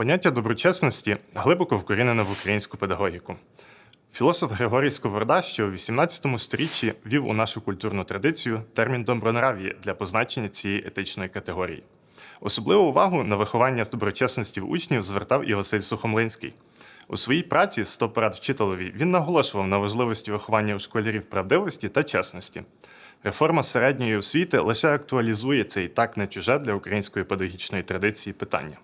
Поняття доброчесності глибоко вкорінене в українську педагогіку. Філософ Григорій Сковорода ще у XVIII сторіччі вів у нашу культурну традицію термін добронрав'я для позначення цієї етичної категорії. Особливу увагу на виховання з доброчесності в учнів звертав і Василь Сухомлинський. У своїй праці «100 порад вчителеві він наголошував на важливості виховання у школярів правдивості та чесності. Реформа середньої освіти лише актуалізує це і так не чуже для української педагогічної традиції питання.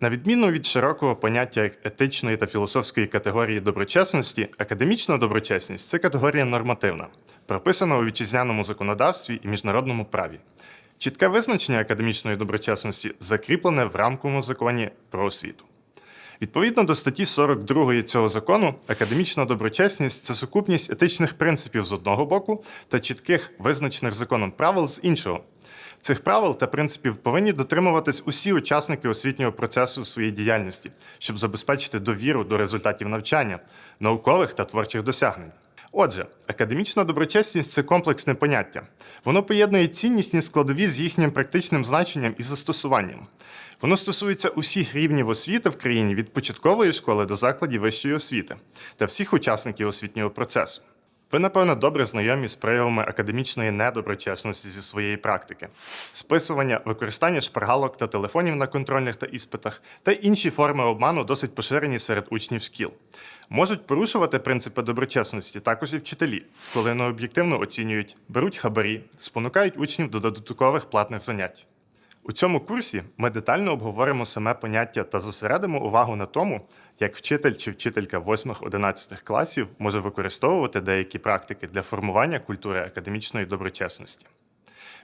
На відміну від широкого поняття етичної та філософської категорії доброчесності, академічна доброчесність це категорія нормативна, прописана у вітчизняному законодавстві і міжнародному праві. Чітке визначення академічної доброчесності закріплене в рамковому законі про освіту. Відповідно до статті 42 цього закону, академічна доброчесність це сукупність етичних принципів з одного боку та чітких визначених законом правил з іншого. Цих правил та принципів повинні дотримуватись усі учасники освітнього процесу своєї діяльності, щоб забезпечити довіру до результатів навчання, наукових та творчих досягнень. Отже, академічна доброчесність це комплексне поняття. Воно поєднує ціннісні складові з їхнім практичним значенням і застосуванням. Воно стосується усіх рівнів освіти в країні від початкової школи до закладів вищої освіти та всіх учасників освітнього процесу. Ви, напевно, добре знайомі з проявами академічної недоброчесності зі своєї практики: списування, використання шпаргалок та телефонів на контрольних та іспитах та інші форми обману досить поширені серед учнів шкіл. Можуть порушувати принципи доброчесності також і вчителі, коли необ'єктивно оцінюють, беруть хабарі, спонукають учнів до додаткових платних занять. У цьому курсі ми детально обговоримо саме поняття та зосередимо увагу на тому, як вчитель чи вчителька 8-11 класів може використовувати деякі практики для формування культури академічної доброчесності.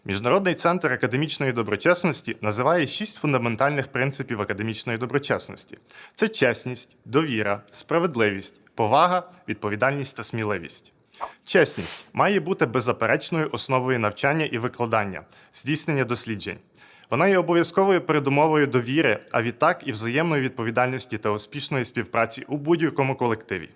Міжнародний центр академічної доброчесності називає шість фундаментальних принципів академічної доброчесності: це чесність, довіра, справедливість, повага, відповідальність та сміливість. Чесність має бути беззаперечною основою навчання і викладання, здійснення досліджень. Вона є обов'язковою передумовою довіри, а відтак і взаємної відповідальності та успішної співпраці у будь-якому колективі.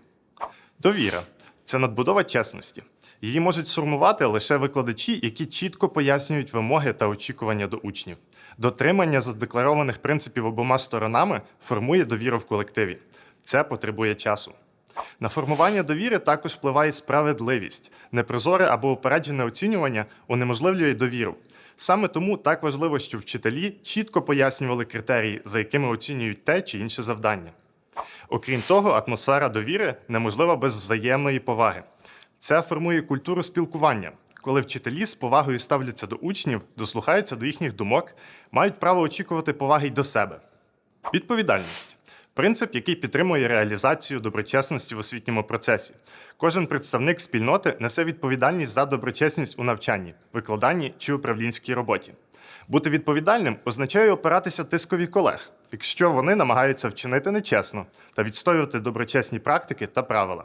Довіра це надбудова чесності. Її можуть сформувати лише викладачі, які чітко пояснюють вимоги та очікування до учнів. Дотримання задекларованих принципів обома сторонами формує довіру в колективі. Це потребує часу. На формування довіри також впливає справедливість. Непрозоре або упереджене оцінювання унеможливлює довіру. Саме тому так важливо, щоб вчителі чітко пояснювали критерії, за якими оцінюють те чи інше завдання. Окрім того, атмосфера довіри неможлива без взаємної поваги. Це формує культуру спілкування, коли вчителі з повагою ставляться до учнів, дослухаються до їхніх думок, мають право очікувати поваги й до себе. Відповідальність принцип, який підтримує реалізацію доброчесності в освітньому процесі. Кожен представник спільноти несе відповідальність за доброчесність у навчанні, викладанні чи управлінській роботі. Бути відповідальним означає опиратися тискові колег, якщо вони намагаються вчинити нечесно та відстоювати доброчесні практики та правила.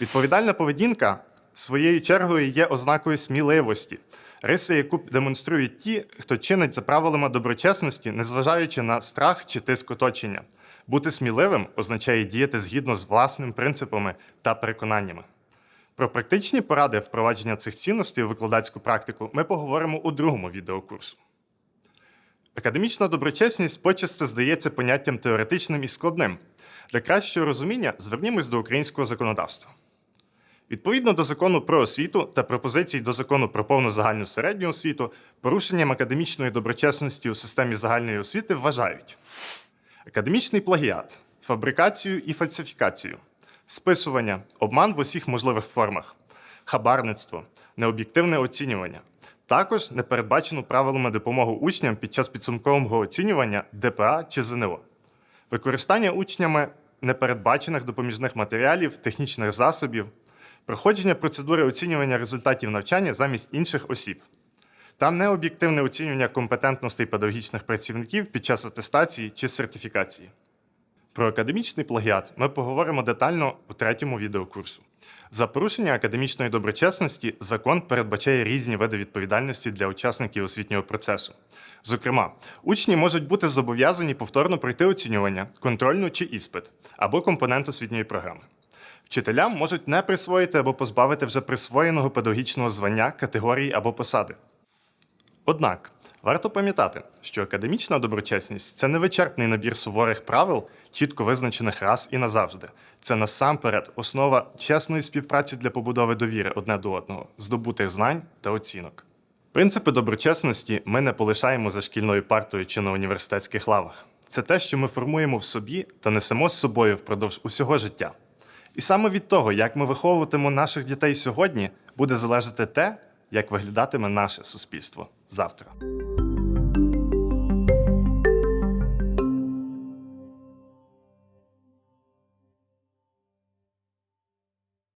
Відповідальна поведінка своєю чергою є ознакою сміливості, риси, яку демонструють ті, хто чинить за правилами доброчесності, незважаючи на страх чи тиск оточення. Бути сміливим означає діяти згідно з власними принципами та переконаннями. Про практичні поради впровадження цих цінностей у викладацьку практику ми поговоримо у другому відеокурсу. Академічна доброчесність почасти здається поняттям теоретичним і складним. Для кращого розуміння звернімось до українського законодавства. Відповідно до закону про освіту та пропозицій до закону про повну загальну середню освіту, порушенням академічної доброчесності у системі загальної освіти вважають академічний плагіат, фабрикацію і фальсифікацію, списування, обман в усіх можливих формах, хабарництво, необ'єктивне оцінювання, також непередбачену правилами допомогу учням під час підсумкового оцінювання ДПА чи ЗНО, використання учнями непередбачених допоміжних матеріалів, технічних засобів, проходження процедури оцінювання результатів навчання замість інших осіб. Та необ'єктивне оцінювання компетентностей педагогічних працівників під час атестації чи сертифікації. Про академічний плагіат ми поговоримо детально у третьому відеокурсу. За порушення академічної доброчесності закон передбачає різні види відповідальності для учасників освітнього процесу. Зокрема, учні можуть бути зобов'язані повторно пройти оцінювання, контрольну чи іспит або компонент освітньої програми. Вчителям можуть не присвоїти або позбавити вже присвоєного педагогічного звання, категорії або посади. Однак Варто пам'ятати, що академічна доброчесність це не вичерпний набір суворих правил, чітко визначених раз і назавжди. Це насамперед основа чесної співпраці для побудови довіри одне до одного, здобутих знань та оцінок. Принципи доброчесності ми не полишаємо за шкільною партою чи на університетських лавах. Це те, що ми формуємо в собі та несемо з собою впродовж усього життя. І саме від того, як ми виховуватимо наших дітей сьогодні, буде залежати те, як виглядатиме наше суспільство завтра.